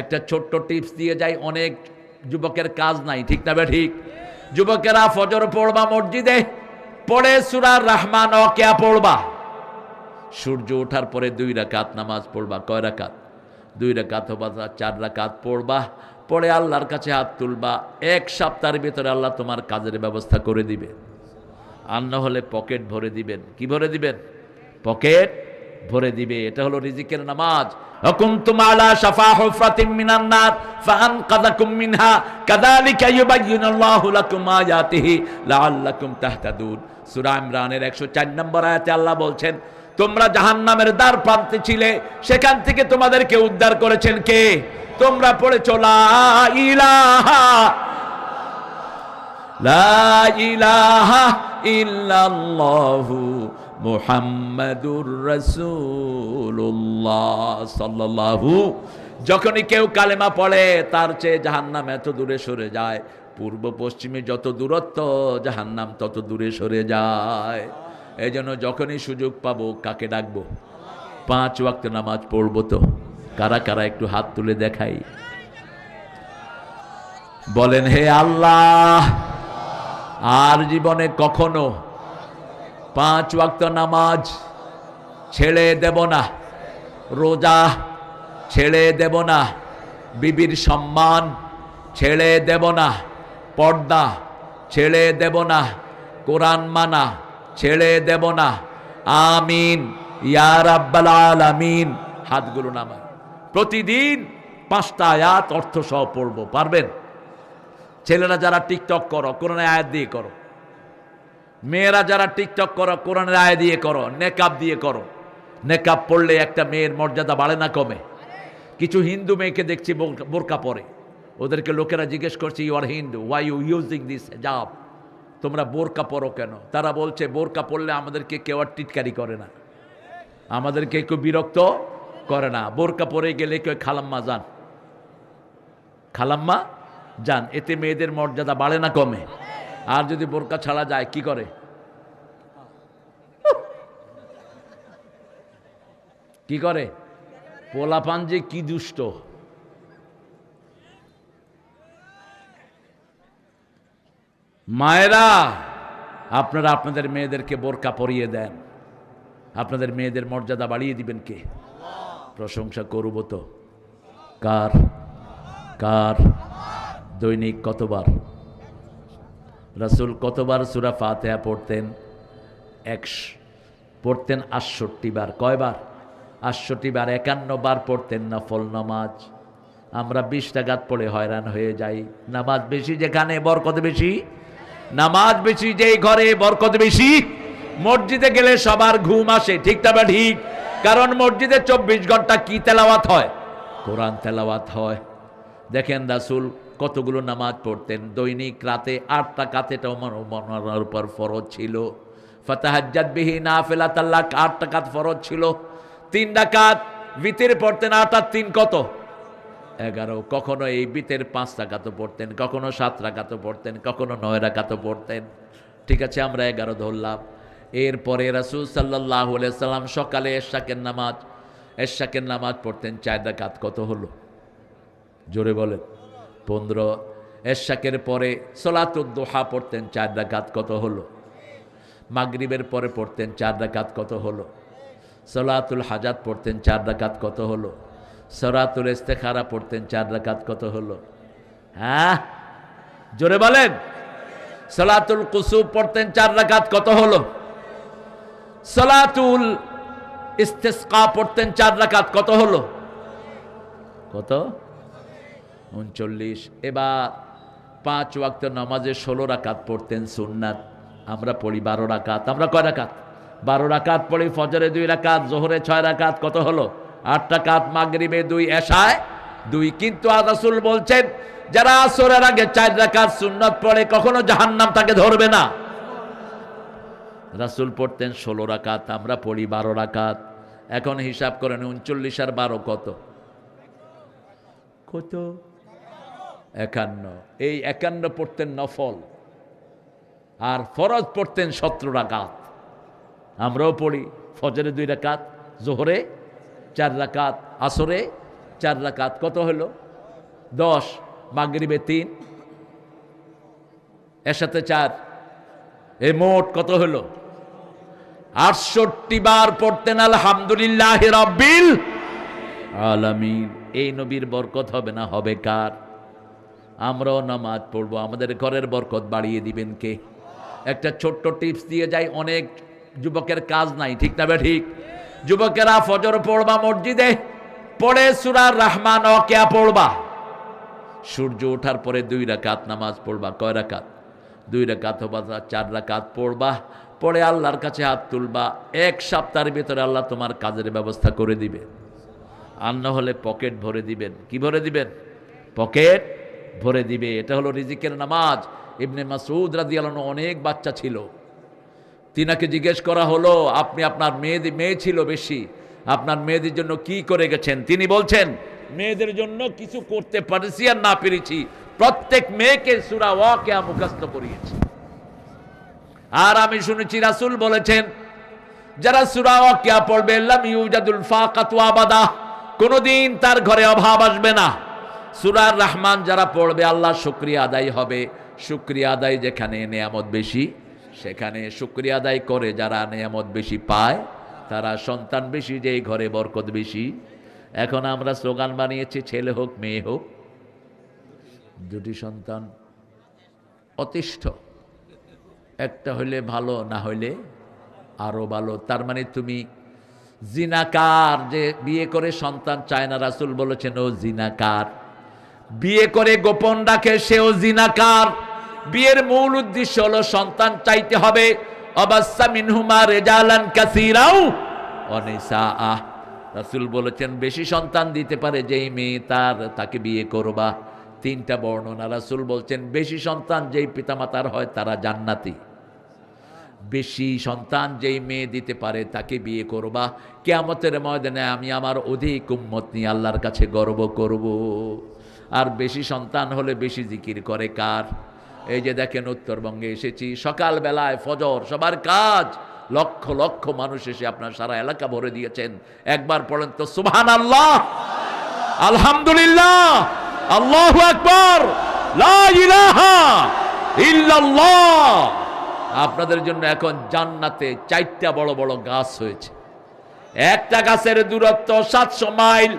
একটা ছোট্ট টিপস দিয়ে যাই, অনেক যুবকের কাজ নাই, ঠিক না ঠিক? যুবকেরা ফজর পড়বা মসজিদে, পড়ে সুরার রহমান অকেয়া পড়বা। সূর্য ওঠার পরে দুই রাকাত নামাজ পড়বা, কয় রাকাত? দুই রাকাত হবা চার রাকাত পড়বা পরে আল্লাহর কাছে হাত তুলবা, এক সপ্তাহের ভিতরে আল্লাহ তোমার কাজের ব্যবস্থা করে দিবে আর না হলে পকেট ভরে দিবেন। কি ভরে দিবেন? পকেট ভরে দিবে এটা হলো রিজিকের নামাজ وكنتم على شفا حفرة من النار فأنقذكم منها كذلك يبين الله لكم آياته لعلكم تهتدون সূরা ইমরানের 104 নম্বর আয়াতে আল্লাহ বলছেন তোমরা জাহান্নামের দ্বার প্রান্তে ছিলে সেখান থেকে তোমাদেরকে উদ্ধার করেছেন কে তোমরা পড়েছো লা ইলাহা লা ইলাহা ইল্লাল্লাহু যখনই কেউ কালেমা পড়ে, তার চেয়ে জাহান্নাম এত দূরে সরে যায়। পূর্ব পশ্চিমে যত দূরত্ব, জাহান্নাম তত দূরে সরে যায়। এই জন্য যখনই সুযোগ পাবো, কাকে ডাকবো? পাঁচ ওয়াক্ত নামাজ পড়ব তো। কারা কারা একটু হাত তুলে দেখাই? বলেন, হে আল্লাহ! আর জীবনে কখনো পাঁচ ওয়াক্ত নামাজ ছেড়ে দেব না, রোজা ছেড়ে দেব না, বিবির সম্মান ছেড়ে দেব না, পর্দা ছেড়ে দেব না, কোরআন মানা ছেড়ে দেব না, আমিন ইয়ার আব্বাল আমিন হাতগুলো নামায় প্রতিদিন পাঁচটা আয়াত অর্থ সহ পড়ব, পারবেন? ছেলেরা যারা টিকটক করো কোরআনের আয়াত দিয়ে করো। মেয়েরা যারা টিকটক করো কোরআনের আয় দিয়ে করো, নেকাব দিয়ে করো। নেকাব পড়লে একটা মেয়ের মর্যাদা বাড়ে না কমে। কিছু হিন্দু মেয়েকে দেখছি বোরকা পরে। ওদেরকে লোকেরা জিজ্ঞেস করছে you are Hindu why you using this জাব তোমরা বোরকা পরো কেন? তারা বলছে, বোরকা পড়লে আমাদেরকে কেউ আর টিটকারি করে না। আমাদেরকে কেউ বিরক্ত করে না। বোরকা পরে গেলে কেউ খালাম্মা যান। খালাম্মা যান, এতে মেয়েদের মর্যাদা বাড়ে না কমে। আর যদি বোরকা ছাড়া যায়, কি করে? কি করে? পোলাপান যে কি দুষ্ট। মায়েরা, আপনারা আপনাদের মেয়েদেরকে বোরকা পরিয়ে দেন। আপনাদের মেয়েদের মর্যাদা বাড়িয়ে দিবেন কে? প্রশংসা করব তো। কার? কার? দৈনিক কতবার? রাসুল কতবার সুরা ফাতেহা পড়তেন? একশ, পড়তেন আটষট্টি বার। কয়বার? আটষট্টি বার, একান্ন বার পড়তেন নফল নামাজ। আমরা বিশ টাকাত পড়ে হয়রান হয়ে যাই। নামাজ বেশি যেখানে, বরকত বেশি? নামাজ বেশি যেই ঘরে, বরকত বেশি? মসজিদে গেলে সবার ঘুম আসে, ঠিক তবে ঠিক? কারণ মসজিদে চব্বিশ ঘণ্টা কি তেলাওয়াত হয়? কোরআন তেলাওয়াত হয়। দেখেন রাসুল কতগুলো নামাজ পড়তেন? দৈনিক রাতে আটটা কাতেটাও মনার উপর ফরজ ছিল। ফতাহাজ্জাদ বিহি না ফেলা তাল্লাক আট টাকাত ফরজ ছিল। তিন ডাকাত ভিতরে পড়তেন আট আর তিন কত? এগারো। কখনো এই বিতের পাঁচ টাকাতো পড়তেন, কখনো সাত টাকাতো পড়তেন, কখনো নয় টাকাতো পড়তেন। ঠিক আছে, আমরা এগারো ধরলাম। এরপরে রাসুল সাল্লাহ সাল্লাম সকালে এরশাকের নামাজ এরশাকের নামাজ পড়তেন, চার ডাকাত কত হলো? জোরে বলেন। পনেরো, এরশাকের পরে সোলাতুদ্দোহা পড়তেন চার ডাকাত কত হলো? মাগরিবের পরে পড়তেন চার ডাকাত কত হলো? সলাতুল হাজাত পড়তেন চার ডাকাত কত হলো? সরাতুল ইস্তেখারা পড়তেন চার ডাকাত কত হলো? হ্যাঁ? জোরে বলেন। সলাতুল কুসুব পড়তেন চার রাকাত, কত হলো? সলাতুল ইস্তেসকা পড়তেন চার রাকাত, কত হলো? কত? উনচল্লিশ। এবার পাঁচ ওয়াক্ত নামাজে ষোলো রাকাত পড়তেন সুন্নাত। আমরা পড়ি বারো রাকাত। আমরা কয় রাকাত? বারো রাকাত পড়ি ফজরে দুই রাকাত, জোহরে ছয় রাকাত। কত হলো? আট রাকাত, মাগরিবে দুই এশায় দুই। কিন্তু আদাসুল বলছেন, যারা আসরের আগে চার রাকাত সুন্নত পড়ে, কখনো জাহান্নাম তাকে ধরবে না। রাসুল পড়তেন ষোলো রাকাত, আমরা পড়ি বারো রাকাত। এখন হিসাব করেন, উনচল্লিশ আর বারো কত? কত? একান্ন। এই একান্ন পড়তেন নফল। আর ফরজ পড়তেন সতেরো রাকাত। আমরাও পড়ি ফজরে দুই রাকাত, জোহরে চার রাকাত, আসরে চার রাকাত। কত হলো? দশ, মাগরিবে তিন এর সাথে চার। এ মোট কত হলো? আটষট্টি বার পড়তেন আলহামদুলিল্লাহ রব্বিল আলামিন। এই নবীর বরকত হবে না, হবে কার? আমরাও নামাজ পড়ব। আমাদের ঘরের বরকত বাড়িয়ে দিবেন কে? একটা ছোট্ট টিপস দিয়ে যাই, অনেক যুবকের কাজ নাই, ঠিক না ঠিক? যুবকেরা ফজর পড়বা মসজিদে, পড়ে সুরার রহমান অকেয়া পড়বা। সূর্য ওঠার পরে দুই রাকাত নামাজ পড়বা, কয় রাকাত? দুই রাকাত বা চার রাকাত পড়বা পরে আল্লাহর কাছে হাত তুলবা, এক সপ্তাহের ভিতরে আল্লাহ তোমার কাজের ব্যবস্থা করে দিবে আর না হলে পকেট ভরে দিবেন। কি ভরে দিবেন? পকেট ভরে দিবে। এটা হলো রিজিকের নামাজ। ইবনে মাসুদ রাজি অনেক বাচ্চা ছিল। তিনাকে জিজ্ঞেস করা হলো, আপনি আপনার মেয়েদের মেয়ে ছিল বেশি। আপনার মেয়েদের জন্য কি করে গেছেন? তিনি বলছেন, মেয়েদের জন্য কিছু করতে পারেছি আর না পেরেছি। প্রত্যেক মেয়েকে সুরা ওয়াকে মুখস্থ করিয়েছি। আর আমি শুনেছি রাসুল বলেছেন, যারা সুরা ওয়াকিয়া পড়বে, লাম ইউজাদুল ফাকাতু আবাদা, কোনোদিন তার ঘরে অভাব আসবে না। সুরার রহমান যারা পড়বে, আল্লাহ শুক্রিয়া আদায় হবে। শুক্রিয়া আদায় যেখানে নেয়ামত বেশি, সেখানে শুক্রিয়া আদায় করে যারা নেয়ামত বেশি পায়, তারা সন্তান বেশি, যেই ঘরে বরকত বেশি। এখন আমরা স্লোগান বানিয়েছি, ছেলে হোক, মেয়ে হোক। দুটি সন্তান অতিষ্ঠ। একটা হইলে ভালো, না হইলে আরও ভালো। তার মানে তুমি জিনাকার, যে বিয়ে করে সন্তান চায় না, রাসুল বলেছেন, ও জিনাকার। বিয়ে করে গোপন রাখে সেও জিনাকার। বিয়ের মূল উদ্দেশ্য হলো সন্তান চাইতে হবে। অবাস্যা মিনহুমা রেজালান কাসিরাও অনিসা আহ রাসুল বলেছেন, বেশি সন্তান দিতে পারে যেই মেয়ে তার, তাকে বিয়ে করবা। তিনটা বর্ণনা। রাসুল বলছেন, বেশি সন্তান যেই পিতামাতার হয় তারা জান্নাতি। বেশি সন্তান যেই মেয়ে দিতে পারে তাকে বিয়ে করবা। কেয়ামতের ময়দানে আমি আমার অধিক উম্মত নিয়ে আল্লাহর কাছে গর্ব করব। আর বেশি সন্তান হলে বেশি জিকির করে কার? এই যে দেখেন উত্তরবঙ্গে এসেছি, সকালবেলায় ফজর, সবার কাজ। লক্ষ লক্ষ মানুষ এসে আপনার সারা এলাকা ভরে দিয়েছেন। একবার পড়েন তো সুবহান আল্লাহ আলহামদুলিল্লাহ। আল্লাহ আকবর। আপনাদের জন্য এখন জান্নাতে চারটা বড় বড় গাছ হয়েছে। একটা গাছের দূরত্ব সাতশো মাইল,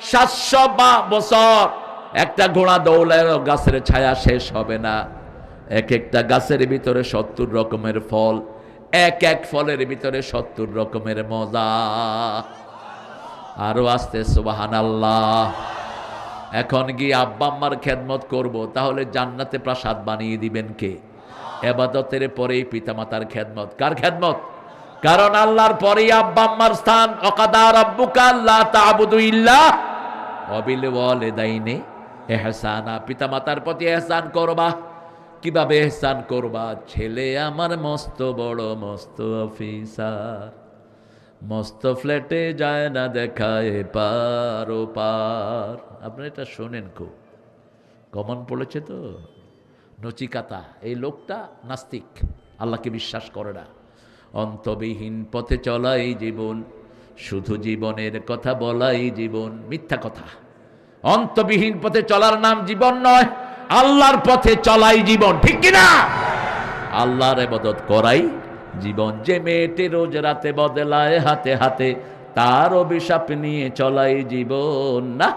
সাতশো বা বছর। একটা ঘোড়া দৌড়ায় গাছের ছায়া শেষ হবে না। এক একটা গাছের ভিতরে সত্তর রকমের ফল, এক এক ফলের ভিতরে সত্তর রকমের মজা। আরও আসতে সুবাহান আল্লাহ এখন গিয়ে আব্বা আম্মার খেদমত করব, তাহলে জান্নাতে প্রাসাদ বানিয়ে দিবেন কে? এবাদতের পরেই পিতামাতার খেদমত। কার খেদমত? কারণ আল্লাহর পরেই আব্বা আম্মার স্থান। অকাদার আব্বুকা আল্লাহ তাবুদু ইল্লাহ অবিল ওয়ালিদাইনে। এহসানা, পিতামাতার প্রতি এহসান করবা। কীভাবে এহসান করবা? ছেলে আমার মস্ত বড়, মস্ত অফিসার। মস্ত ফ্ল্যাটে যায় না দেখায় পার ও পার। আপনি এটা শোনেন খুব। কমন পড়েছে তো? নচিকাতা, এই লোকটা নাস্তিক। আল্লাহকে বিশ্বাস করে না। অন্তবিহীন পথে চলাই জীবন। শুধু জীবনের কথা বলাই জীবন। মিথ্যা কথা। অন্তবিহীন পথে চলার নাম জীবন নয়, আল্লাহর পথে চলাই জীবন, ঠিক কিনা? আল্লাহর এবাদত করাই জীবন। যে মেয়েটি রোজ রাতে বদলায় হাতে হাতে, তার অভিশাপ নিয়ে চলাই জীবন না।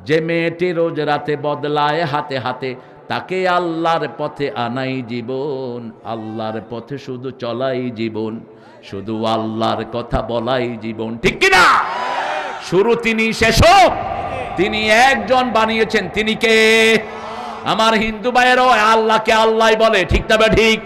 যে মেয়েটি রোজ রাতে বদলায় হাতে হাতে, তাকে আল্লাহর পথে আনাই জীবন। আল্লাহর পথে শুধু চলাই জীবন, শুধু আল্লাহর কথা বলাই জীবন, ঠিক কিনা? শুরু তিনি শেষ তিনি একজন বানিয়েছেন। তিনি কে? আমার হিন্দু ভাইয়েরও আল্লাহকে আল্লাহ বলে। ঠিক তবে ঠিক?